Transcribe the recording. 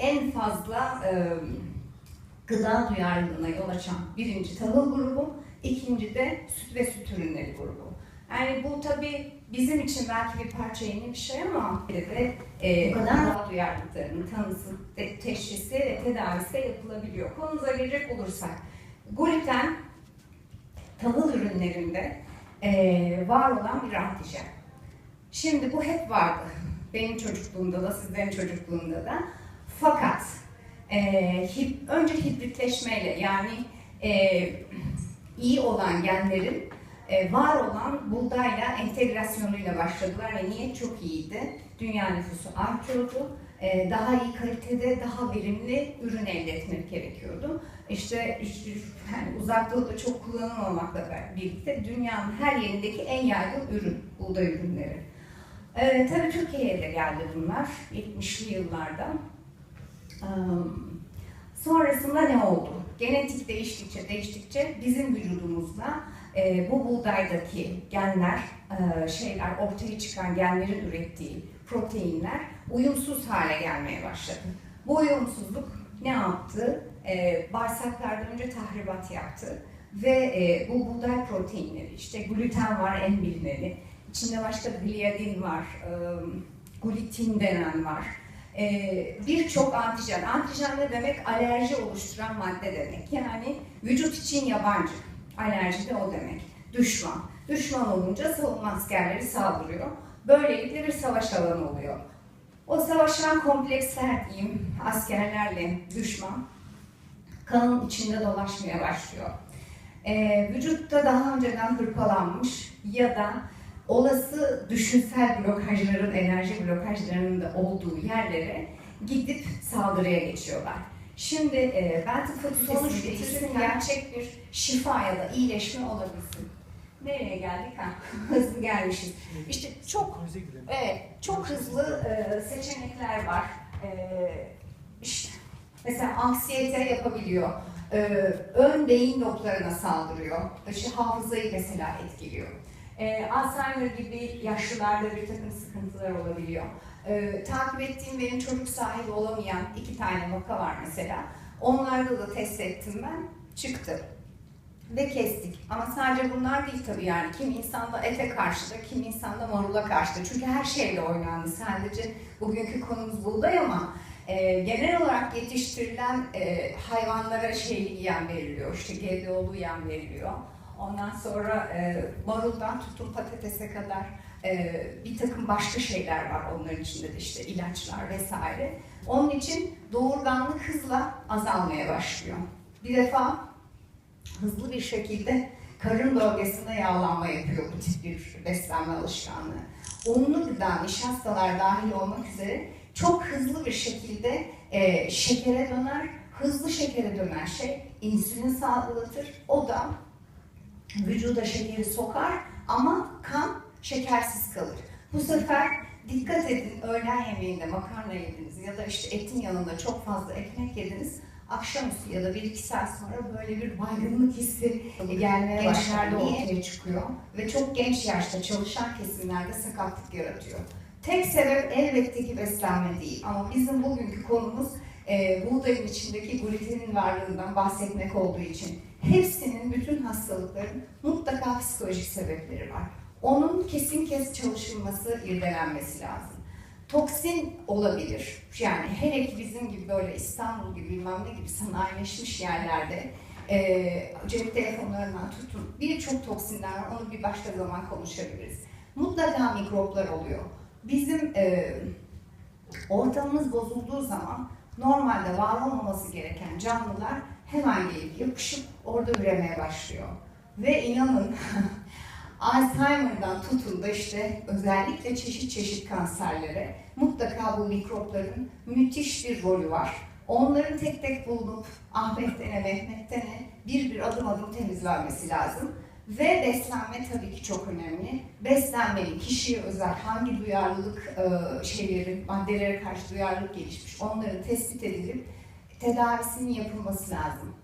en fazla e, gıda duyarlılığına yol açan birinci tahıl grubu, ikinci de süt ve süt ürünleri grubu. Yani bu tabii bizim için belki bir parça yeni bir şey ama bir de e, gıda duyarlılıklarının tanısı, te- teşhisi ve tedavisi de yapılabiliyor. Konumuza gelecek olursak, gluten tahıl ürünlerinde e, var olan bir antijen. Şimdi bu hep vardı. Benim çocukluğumda da, sizlerin çocukluğunda da. Fakat e, hip, önce hibritleşmeyle yani e, iyi olan genlerin e, var olan buğdayla entegrasyonuyla başladılar ve niyet çok iyiydi. Dünya nüfusu artıyordu. E, daha iyi kalitede, daha verimli ürün elde etmek gerekiyordu. İşte, işte yani uzak doğuda çok kullanılmamakla birlikte dünyanın her yerindeki en yaygın ürün buğday ürünleri. Ee, tabii Türkiye'ye de geldi bunlar 70'li yıllarda. Sonrasında ne oldu? Genetik değiştikçe değiştikçe bizim vücudumuzda e, bu buğdaydaki genler, e, şeyler ortaya çıkan genlerin ürettiği proteinler uyumsuz hale gelmeye başladı. Bu uyumsuzluk ne yaptı? E, bağırsaklarda önce tahribat yaptı ve e, bu buğday proteinleri, işte gluten var en bilineni, içinde başka gliadin var, e, glutin denen var. E, Birçok antijen, antijen ne demek? Alerji oluşturan madde demek. Yani vücut için yabancı, alerji de o demek. Düşman. Düşman olunca savunma askerleri saldırıyor. Böylelikle bir savaş alanı oluyor. O savaşan kompleksler diyeyim, askerlerle düşman kanın içinde dolaşmaya başlıyor. Ee, vücutta daha önceden hırpalanmış ya da olası düşünsel blokajların, enerji blokajlarının da olduğu yerlere gidip saldırıya geçiyorlar. Şimdi e, ben tıp fakültesinde getirdim gerçek bir şifa ya da iyileşme olabilsin. Nereye geldik? Ha, hızlı gelmişiz. İşte çok. Evet, çok hızlı e, seçenekler var. E, işte mesela anksiyete yapabiliyor. E, ön beyin noktalarına saldırıyor. İşte hafızayı mesela etkiliyor. E, Alzheimer gibi yaşlılarda bir takım sıkıntılar olabiliyor. E, takip ettiğim benim çocuk sahibi olamayan iki tane vaka var mesela. Onlarda da test ettim ben. Çıktı ve kestik. Ama sadece bunlar değil tabii yani. Kim insanda ete karşı da, kim insanda marula karşı da. Çünkü her şeyle oynandı. Sadece bugünkü konumuz buğday ama e, genel olarak yetiştirilen e, hayvanlara şeyli yem veriliyor. İşte GDO'lu yem veriliyor. Ondan sonra e, maruldan tutun patatese kadar e, bir takım başka şeyler var onların içinde de işte ilaçlar vesaire. Onun için doğurganlık hızla azalmaya başlıyor. Bir defa hızlı bir şekilde karın bölgesinde yağlanma yapıyor bu tip bir beslenme alışkanlığı. Unlu gıda, nişastalar dahil olmak üzere çok hızlı bir şekilde e, şekere döner. Hızlı şekere dönen şey insülin salgılatır. O da vücuda şekeri sokar ama kan şekersiz kalır. Bu sefer dikkat edin öğlen yemeğinde makarna yediniz ya da işte etin yanında çok fazla ekmek yediniz akşamüstü ya da bir iki saat sonra böyle bir baygınlık hissi gelmeye başlar ortaya çıkıyor ve çok genç yaşta çalışan kesimlerde sakatlık yaratıyor. Tek sebep elbette ki beslenme değil ama bizim bugünkü konumuz e, buğdayın içindeki glutenin varlığından bahsetmek olduğu için hepsinin bütün hastalıkların mutlaka psikolojik sebepleri var. Onun kesin kes çalışılması, irdelenmesi lazım toksin olabilir. Yani hele ki bizim gibi böyle İstanbul gibi bilmem ne gibi sanayileşmiş yerlerde e, cep telefonlarından tutun birçok toksinler var. Onu bir başka zaman konuşabiliriz. Mutlaka mikroplar oluyor. Bizim e, ortamımız bozulduğu zaman normalde var olmaması gereken canlılar hemen gelip yapışıp orada üremeye başlıyor. Ve inanın Alzheimer'dan tutun da işte özellikle çeşit çeşit kanserlere mutlaka bu mikropların müthiş bir rolü var. Onların tek tek bulunup Ahmet'tene, Mehmet'tene bir bir adım adım temizlenmesi lazım. Ve beslenme tabii ki çok önemli. Beslenmenin kişiye özel hangi duyarlılık e, şeyleri, maddelere karşı duyarlılık gelişmiş onların tespit edilip tedavisinin yapılması lazım.